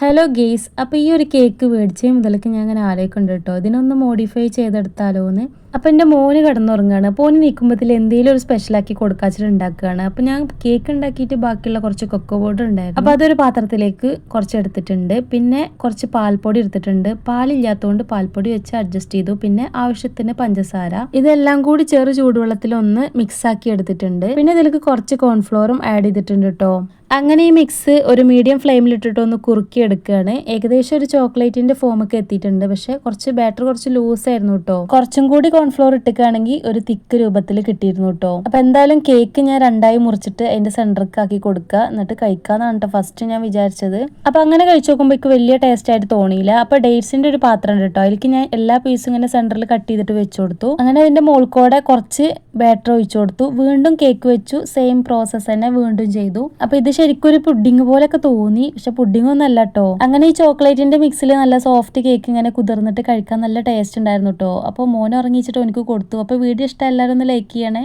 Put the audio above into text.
Hello guys അപ്പോൾ ഈ ഒരു കേക്ക് മേടിച്ചേ മുതലേക്ക് ഞാൻ അങ്ങനെ ആലോചിക്കുന്നുണ്ട് കേട്ടോ. ഇതിനൊന്ന് മോഡിഫൈ ചെയ്തെടുത്താലോ എന്ന് അപ്പോൾ എന്റെ മോന് കിടന്നുറങ്ങുകയാണ് അപ്പോൾ ഓന് നിൽക്കുമ്പോഴത്തിൽ എന്തെങ്കിലും ഒരു സ്പെഷ്യലാക്കി കൊടുക്കാച്ചിട്ട് ഉണ്ടാക്കുകയാണ്. അപ്പോൾ ഞാൻ കേക്ക് ഉണ്ടാക്കിയിട്ട് ബാക്കിയുള്ള കുറച്ച് കൊക്കോ പൗഡർ ഉണ്ടായിരുന്നു. അപ്പോൾ അതൊരു പാത്രത്തിലേക്ക് കുറച്ച് എടുത്തിട്ടുണ്ട് പിന്നെ കുറച്ച് പാൽപ്പൊടി എടുത്തിട്ടുണ്ട്. പാലില്ലാത്തതുകൊണ്ട് പാൽപ്പൊടി വെച്ച് അഡ്ജസ്റ്റ് ചെയ്തു. പിന്നെ ആവശ്യത്തിന് പഞ്ചസാര. ഇതെല്ലാം കൂടി ചെറു ചൂടുവെള്ളത്തിൽ ഒന്ന് മിക്സ് ആക്കി എടുത്തിട്ടുണ്ട്. പിന്നെ ഇതിലേക്ക് കുറച്ച് കോൺഫ്ലോറും ആഡ് ചെയ്തിട്ടുണ്ട് കേട്ടോ. അങ്ങനെ ഈ മിക്സ് ഒരു മീഡിയം ഫ്ലെയിമിൽ ഇട്ടിട്ട് ഒന്ന് കുറുക്കി എടുക്കുകയാണ് ഏകദേശം ഒരു ചോക്ലേറ്റിന്റെ ഫോമൊക്കെ എത്തിയിട്ടുണ്ട്. പക്ഷെ കുറച്ച് ബാറ്റർ കുറച്ച് ലൂസ് ആയിരുന്നു കേട്ടോ കുറച്ചും കൂടി കോൺഫ്ലോർ ഇട്ടുകയാണെങ്കിൽ ഒരു തിക്ക് രൂപത്തിൽ കിട്ടിയിരുന്നു കേട്ടോ അപ്പൊ എന്തായാലും കേക്ക് ഞാൻ രണ്ടായി മുറിച്ചിട്ട് അതിന്റെ സെന്റർക്ക് ആക്കി കൊടുക്കുക. എന്നിട്ട് കഴിക്കാന്നാണ് കേട്ടോ ഫസ്റ്റ് ഞാൻ വിചാരിച്ചത്. അപ്പൊ അങ്ങനെ കഴിച്ചു നോക്കുമ്പോൾ വലിയ ടേസ്റ്റ് ആയിട്ട് തോന്നിയില്ല. അപ്പൊ ഡേറ്റ്സിന്റെ ഒരു പാത്രം ഉണ്ട് കേട്ടോ അതിലേക്ക് ഞാൻ എല്ലാ പീസും ഇങ്ങനെ സെന്ററിൽ കട്ട് ചെയ്തിട്ട് വെച്ചു കൊടുത്തു. അങ്ങനെ അതിന്റെ മോൾക്കോടെ കുറച്ച് ബാറ്റർ ഒഴിച്ചു കൊടുത്തു. വീണ്ടും കേക്ക് വെച്ചു. സെയിം പ്രോസസ് തന്നെ വീണ്ടും ചെയ്തു. അപ്പൊ ഇത് ശരിക്കും പുഡിങ് പോലൊക്കെ തോന്നി. പക്ഷെ പുഡിങ് ഒന്നും അല്ല കേട്ടോ അങ്ങനെ ഈ ചോക്ലേറ്റിന്റെ മിക്സിൽ നല്ല സോഫ്റ്റ് കേക്ക് ഇങ്ങനെ കുതിർന്നിട്ട് കഴിക്കാൻ നല്ല ടേസ്റ്റ് ഉണ്ടായിരുന്നു കേട്ടോ അപ്പോൾ മോനെ ഉറങ്ങിച്ചിട്ട് എനിക്ക് കൊടുത്തു. അപ്പോൾ വീഡിയോ ഇഷ്ടം എല്ലാവരും ഒന്ന് ലൈക്ക് ചെയ്യണേ.